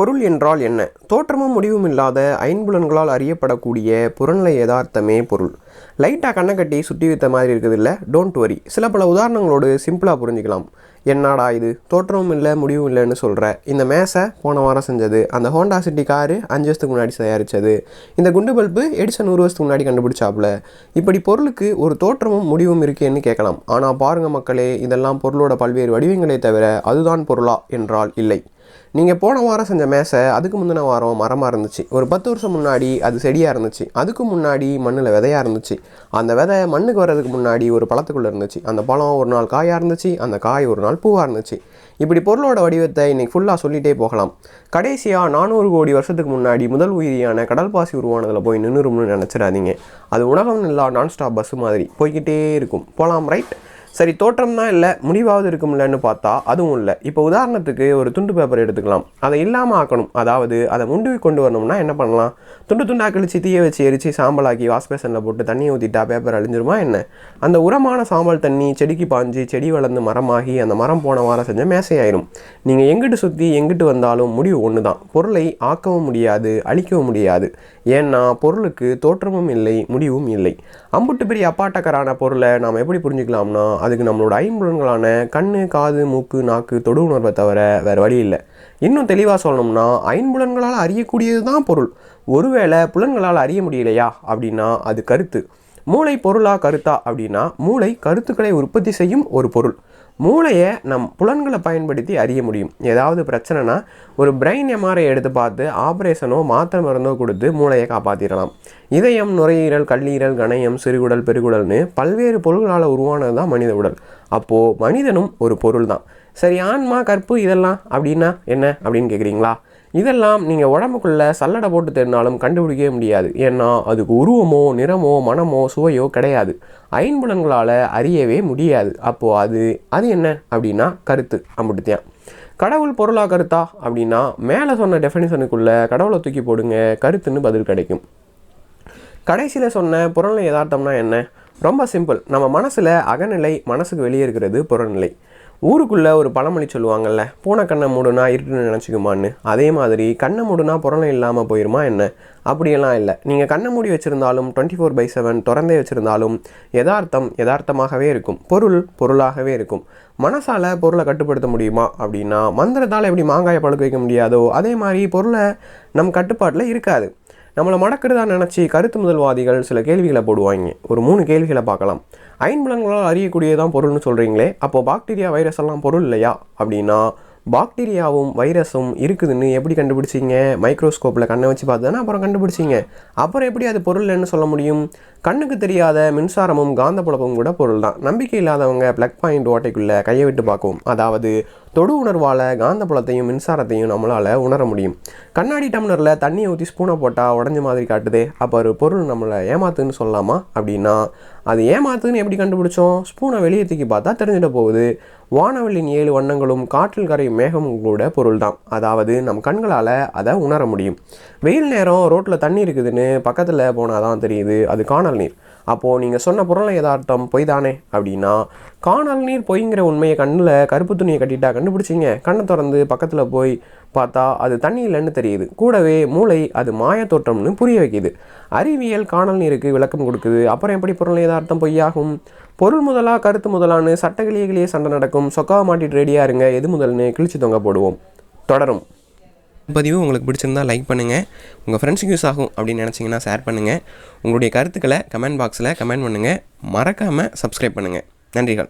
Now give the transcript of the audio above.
பொருள் என்றால் என்ன? தோற்றமும் முடிவும் இல்லாத ஐன்புலன்களால் அறியப்படக்கூடிய புறநிலை யதார்த்தமே பொருள். லைட்டாக கண்ணை கட்டி சுட்டி வைத்த மாதிரி இருக்குது இல்லை டோன்ட் வரி சில பல உதாரணங்களோடு சிம்பிளாக புரிஞ்சுக்கலாம். என்னடா இது? தோற்றமும் இல்லை முடிவும் இல்லைன்னு சொல்கிற இந்த மேசை போன வாரம் செஞ்சது. அந்த ஹோண்டா சிட்டி காரு அஞ்சு வருஷத்துக்கு முன்னாடி தயாரித்தது இந்த குண்டு பல்பு எடிசன் நூறு வருஷத்துக்கு முன்னாடி கண்டுபிடிச்சாப்புல. இப்படி பொருளுக்கு ஒரு தோற்றமும் முடிவும் இருக்கேன்னு கேட்கலாம். ஆனால் பாருங்கள் மக்களே இதெல்லாம் பொருளோட பல்வேறு வடிவங்களே தவிர அதுதான் பொருளா என்றால் இல்லை. நீங்கள் போன வாரம் செஞ்ச மேசை அதுக்கு முந்தின வாரம் மரமாக இருந்துச்சு. ஒரு பத்து வருஷம் முன்னாடி அது செடியாக இருந்துச்சு. அதுக்கு முன்னாடி மண்ணில் விதையாக இருந்துச்சு. அந்த விதை மண்ணுக்கு வர்றதுக்கு முன்னாடி ஒரு பழத்துக்குள்ளே இருந்துச்சு. அந்த பழம் ஒரு நாள் காயாக இருந்துச்சு அந்த காய் ஒரு நாள் பூவாக இருந்துச்சு. இப்படி பொருளோட வடிவத்தை இன்னைக்கு ஃபுல்லாக சொல்லிகிட்டே போகலாம். கடைசியாக நானூறு கோடி வருஷத்துக்கு முன்னாடி முதல் உயிரியான கடல் பாசி உருவானதில் போய் நின்றுரும்னு நினச்சிடாதீங்க. அது உலகம் இல்லா நான் ஸ்டாப் பஸ்ஸு மாதிரி போய்கிட்டே இருக்கும். போகலாம் ரைட் சரி தோற்றம் தான் இல்லை முடிவாவது இருக்கும்லன்னு பார்த்தா அதுவும் இல்லை. இப்போ உதாரணத்துக்கு ஒரு துண்டு பேப்பர் எடுத்துக்கலாம். அதை இல்லாமல் ஆக்கணும். அதாவது அதை முண்டு கொண்டு வரணும்னா என்ன பண்ணலாம்? துண்டு துண்டா கழிச்சு தீய வச்சு எரிச்சு சாம்பலாக்கி வாஷ் பேசனில் போட்டு தண்ணியை ஊற்றிட்டா பேப்பர் அழிஞ்சிருமா என்ன? அந்த உரமான சாம்பல் தண்ணி செடிக்கு பாஞ்சு செடி வளர்ந்து மரமாகி அந்த மரம் போன வாரம் செஞ்ச மேசையாயிரும். நீங்கள் எங்கிட்டு சுற்றி எங்கிட்டு வந்தாலும் முடிவு ஒன்று தான் பொருளை ஆக்கவும் முடியாது அழிக்கவும் முடியாது. ஏன்னா பொருளுக்கு தோற்றமும் இல்லை முடிவும் இல்லை. அம்புட்டு பெரிய அப்பாட்டக்கரான பொருளை நாம் எப்படி புரிஞ்சுக்கலாம்னா அதுக்கு நம்மளோட ஐம்புலன்களான கண் காது மூக்கு நாக்கு தொடு உணர்வை தவிர வேறு வழி இல்லை. இன்னும் தெளிவாக சொல்லணும்னா ஐம்புலன்களால் அறியக்கூடியது தான் பொருள். ஒருவேளை புலன்களால் அறிய முடியலையா அப்படின்னா அது கருத்து. மூளை பொருளா கருத்தா அப்படின்னா மூளை கருத்துக்களை உற்பத்தி செய்யும் ஒரு பொருள். மூளையை நம் புலன்களை பயன்படுத்தி அறிய முடியும். ஏதாவது பிரச்சனைனா ஒரு பிரெயின் எம்ஆர்ஐ எடுத்து பார்த்து ஆப்ரேஷனோ மாத்திரை மருந்தோ கொடுத்து மூளையை காப்பாற்றிடலாம் இதயம் நுரையீரல் கல்லீரல் கணையம் சிறுகுடல் பெருகுடல்னு பல்வேறு பொருள்களால் உருவானது தான் மனித உடல். அப்போது மனிதனும் ஒரு பொருள் தான் சரி ஆன்மா கற்பு இதெல்லாம் அப்படின்னா என்ன அப்படின்னு கேட்குறீங்களா இதெல்லாம் நீங்கள் உடம்புக்குள்ளே சல்லடை போட்டு தெரிஞ்சாலும் கண்டுபிடிக்கவே முடியாது. ஏன்னா அதுக்கு உருவமோ நிறமோ மனமோ சுவையோ கிடையாது. ஐன்புலன்களால் அறியவே முடியாது. அப்போது அது அது என்ன அப்படின்னா கருத்து அம்பிட்டுத்தியான் கடவுள் பொருளா கருத்தா அப்படின்னா மேலே சொன்ன டெஃபினிஷனுக்குள்ளே கடவுளை தூக்கி போடுங்க கருத்துன்னு பதில் கிடைக்கும். கடைசியில் சொன்ன புறநிலை யதார்த்தம்னா என்ன? ரொம்ப சிம்பிள் நம்ம மனசில் அகநிலை மனசுக்கு வெளியே இருக்கிறது புறநிலை. ஊருக்குள்ளே ஒரு பழமொழி சொல்லுவாங்கள்ல பூனை கண்ணை மூடுனா இருட்டுன்னு நினச்சிக்குமான்னு. அதே மாதிரி கண்ணை மூடுனா புறநிலை இல்லாமல் போயிருமா என்ன? அப்படியெல்லாம் இல்லை. நீங்கள் கண்ணை மூடி வச்சுருந்தாலும் டுவெண்ட்டி ஃபோர் பை செவன் திறந்தே வச்சுருந்தாலும் யதார்த்தம் யதார்த்தமாகவே இருக்கும். பொருள் பொருளாகவே இருக்கும். மனசால் பொருளை கட்டுப்படுத்த முடியுமா அப்படின்னா மந்திரத்தால் எப்படி மாங்காயை பழுக்க வைக்க முடியாதோ அதே மாதிரி பொருளை நம் கட்டுப்பாட்டில் இருக்காது. நம்மளை மடக்கிறதா நினச்சி கருத்து முதல்வாதிகள் சில கேள்விகளை போடுவாங்க. ஒரு மூணு கேள்விகளை பார்க்கலாம். ஐன்புலன்களால் அறியக்கூடியதான் பொருள்னு சொல்கிறீங்களே அப்போது பாக்டீரியா வைரஸ் எல்லாம் பொருள் இல்லையா? அப்படின்னா பாக்டீரியாவும் வைரஸும் இருக்குதுன்னு எப்படி கண்டுபிடிச்சிங்க? மைக்ரோஸ்கோப்பில் கண்ணை வச்சு பார்த்து அப்புறம் கண்டுபிடிச்சிங்க? அப்புறம் எப்படி அது பொருள்னு சொல்ல முடியும்? கண்ணுக்கு தெரியாத மின்சாரமும் காந்த புலப்பும் கூட பொருள் தான் நம்பிக்கை இல்லாதவங்க ப்ளக் பாயிண்ட் ஓட்டைக்குள்ளே கையை விட்டு பார்க்கும். அதாவது தொடு உணர்வால் காந்தப்புலத்தையும் மின்சாரத்தையும் நம்மளால் உணர முடியும். கண்ணாடி டம்ளரில் தண்ணியை ஊற்றி ஸ்பூனை போட்டால் உடஞ்ச மாதிரி காட்டுதே. அப்போ ஒரு பொருள் நம்மளை ஏமாத்துன்னு சொல்லலாமா? அப்படின்னா அது ஏமாத்துன்னு எப்படி கண்டுபிடிச்சோம்? ஸ்பூனை வெளியே தூக்கி பார்த்தா தெரிஞ்சிட போகுது. வானவெளியின் ஏழு வண்ணங்களும் காற்றில் கரையும் மேகமும் கூட பொருள் தான் அதாவது நம் கண்களால் அதை உணர முடியும். வெயில் நேரம் ரோட்டில் தண்ணி இருக்குதுன்னு பக்கத்தில் போனால் தான் தெரியுது அது காணல் நீர். அப்போது நீங்கள் சொன்ன புறநிலை யதார்த்தம் பொய் தானே அப்படின்னா காணல் நீர் பொய்ங்கிற உண்மையை கண்ணில் கருப்பு துணியை கட்டிட்டா கண்டுபிடிச்சிங்க. கண்ணை திறந்து பக்கத்தில் போய் பார்த்தா அது தண்ணி இல்லைன்னு தெரியுது. கூடவே மூளை அது மாய தோற்றம்னு புரிய வைக்கிது. அறிவியல் காணல் நீருக்கு விளக்கம் கொடுக்குது. அப்புறம் எப்படி பொருள் யதார்த்தம் பொய்யாகும்? பொருள் முதலா கருத்து முதலான்னு சட்டகிளியகிளியே சண்டை நடக்கும். சொக்காவை மாட்டிட்டு ரெடியாக இருங்க. எது முதல்னு கிழிச்சு தொங்க போடுவோம். தொடரும். பதிவு உங்களுக்கு பிடிச்சிருந்தா லைக் பண்ணுங்கள் உங்கள் ஃப்ரெண்ட்ஸுக்கு யூஸ் ஆகும் அப்படின்னு நினச்சிங்கன்னா ஷேர் பண்ணுங்கள் உங்களுடைய கருத்துக்களை கமெண்ட் பாக்ஸில் கமெண்ட் பண்ணுங்கள் மறக்காமல் சப்ஸ்கிரைப் பண்ணுங்கள் நன்றிகள்.